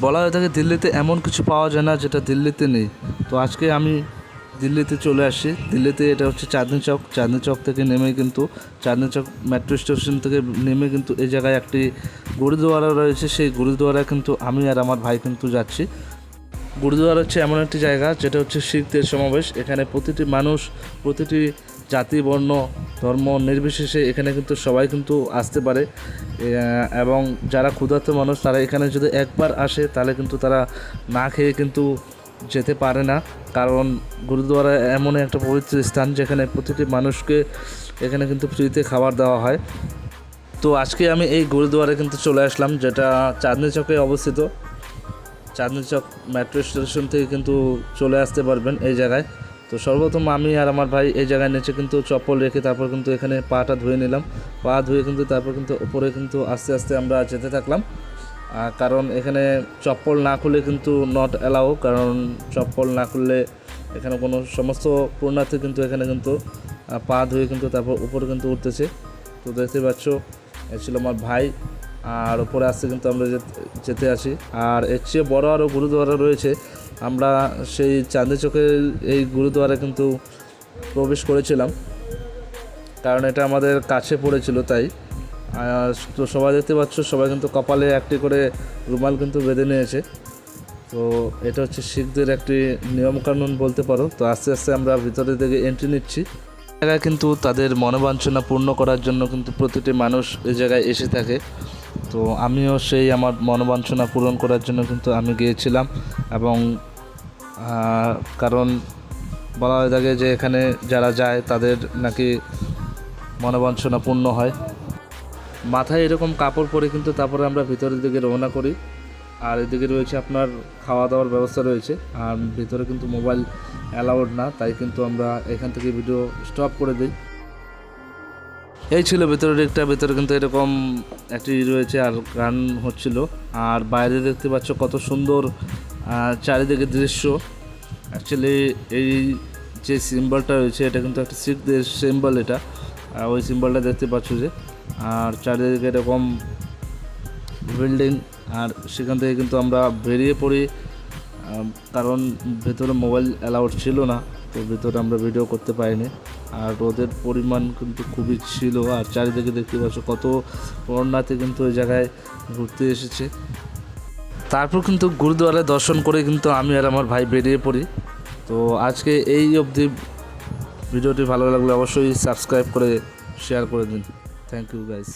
বলা হয়ে থাকে দিল্লিতে এমন কিছু পাওয়া যায় না যেটা দিল্লিতে নেই। তো আজকে আমি দিল্লিতে চলে আসি। দিল্লিতে এটা হচ্ছে চাঁদনি চক। চাঁদনি চক থেকে নেমে কিন্তু, চাঁদনি চক মেট্রো স্টেশন থেকে নেমে কিন্তু এই জায়গায় একটি গুরুদুয়ারা রয়েছে। সেই গুরুদুয়ারা কিন্তু আমি আর আমার ভাই কিন্তু যাচ্ছি। গুরুদুয়ারা হচ্ছে এমন একটি জায়গা, যেটা হচ্ছে শিখদের সমাবেশ। এখানে প্রতিটি মানুষ, প্রতিটি জাতি, বর্ণ, ধর্ম নির্বিশেষে এখানে কিন্তু সবাই কিন্তু আসতে পারে। এবং যারা ক্ষুধার্ত মানুষ, তারা এখানে যদি একবার আসে, তাহলে কিন্তু তারা না খেয়ে কিন্তু যেতে পারে না। কারণ গুরুদুয়ারা এমন একটা পবিত্র স্থান যেখানে প্রতিটি মানুষকে এখানে কিন্তু ফ্রিতে খাবার দেওয়া হয়। তো আজকে আমি এই গুরুদুয়ারে কিন্তু চলে আসলাম, যেটা চাঁদনি চকে অবস্থিত। চাঁদনি চক মেট্রো স্টেশন থেকে কিন্তু চলে আসতে পারবেন এই জায়গায়। তো সর্বপ্রথম আমি আর আমার ভাই এই জায়গায় নিচে কিন্তু চপ্পল রেখে তারপর কিন্তু এখানে পাটা ধুয়ে নিলাম। পা ধুয়ে কিন্তু তারপর কিন্তু উপরে কিন্তু আস্তে আস্তে আমরা যেতে থাকলাম। কারণ এখানে চপ্পল না খুলে কিন্তু নট অ্যালাউ কারণ চপ্পল না খুললে এখানে কোনো সমস্ত পূর্ণার্থী কিন্তু এখানে কিন্তু পা ধুয়ে কিন্তু তারপর উপরে কিন্তু উঠতেছে। তো দেখতে পাচ্ছ, এ ছিল আমার ভাই, আর উপরে আসতে কিন্তু আমরা যেতে- আসি আর এর চেয়ে বড় আরও গুরুদুয়ারা রয়েছে আমরা সেই চাঁদনি চোখের এই গুরুদুয়ারে কিন্তু প্রবেশ করেছিলাম। কারণ এটা আমাদের কাছে পড়েছিল তাই। তো সবাই দেখতে পাচ্ছ, সবাই কিন্তু কপালে একটি করে রুমাল কিন্তু বেঁধে নিয়েছে। তো এটা হচ্ছে শিখদের একটি নিয়মকানুন বলতে পারো। তো আস্তে আস্তে আমরা ভিতরে থেকে এন্ট্রি নিচ্ছি। জায়গায় কিন্তু তাদের মনোবাঞ্ছনা পূর্ণ করার জন্য কিন্তু প্রতিটি মানুষ এই জায়গায় এসে থাকে। তো আমিও সেই আমার মনোবাঞ্ছনা পূরণ করার জন্য কিন্তু আমি গিয়েছিলাম এবং কারণ বলা হয়ে থাকে যে এখানে যারা যায় তাদের নাকি মনোবাঞ্ছনা পূর্ণ হয়। মাথায় এরকম কাপড় পরে কিন্তু তারপরে আমরা ভিতরের দিকে রওনা করি। আর এদিকে রয়েছে আপনার খাওয়া দাওয়ার ব্যবস্থা রয়েছে। আর ভিতরে কিন্তু মোবাইল অ্যালাউড না, তাই কিন্তু আমরা এখান থেকে ভিডিও স্টপ করে দিই। এই ছিল ভেতরের দিকটা। ভেতরে কিন্তু এরকম একটি রয়েছে আর গান হচ্ছিল। আর বাইরে দেখতে পাচ্ছ কত সুন্দর চারিদিকে দৃশ্য। অ্যাকচুয়ালি এই যে সিম্বলটা রয়েছে, এটা কিন্তু একটা শিখদের সিম্বল এটা। ওই সিম্বলটা দেখতে পাচ্ছ যে, আর চারিদিকে এরকম বিল্ডিং আর সেখান থেকে কিন্তু আমরা বেরিয়ে পড়ি। কারণ ভেতরে মোবাইল অ্যালাউড ছিল না, তো ভেতরে আমরা ভিডিও করতে পারিনি। আর রোদের পরিমাণ কিন্তু খুবই ছিল, আর চারিদিকে দেখতে পাচ্ছ কত বর্ণাতে কিন্তু ওই জায়গায় ঘুরতে এসেছে। তারপর কিন্তু গুরুদুয়ারে দর্শন করে কিন্তু আমি আর আমার ভাই বেরিয়ে পড়ি। তো আজকে এই অবধি ভিডিওটি ভালো লাগলে অবশ্যই সাবস্ক্রাইব করে শেয়ার করে দিন। Thank you guys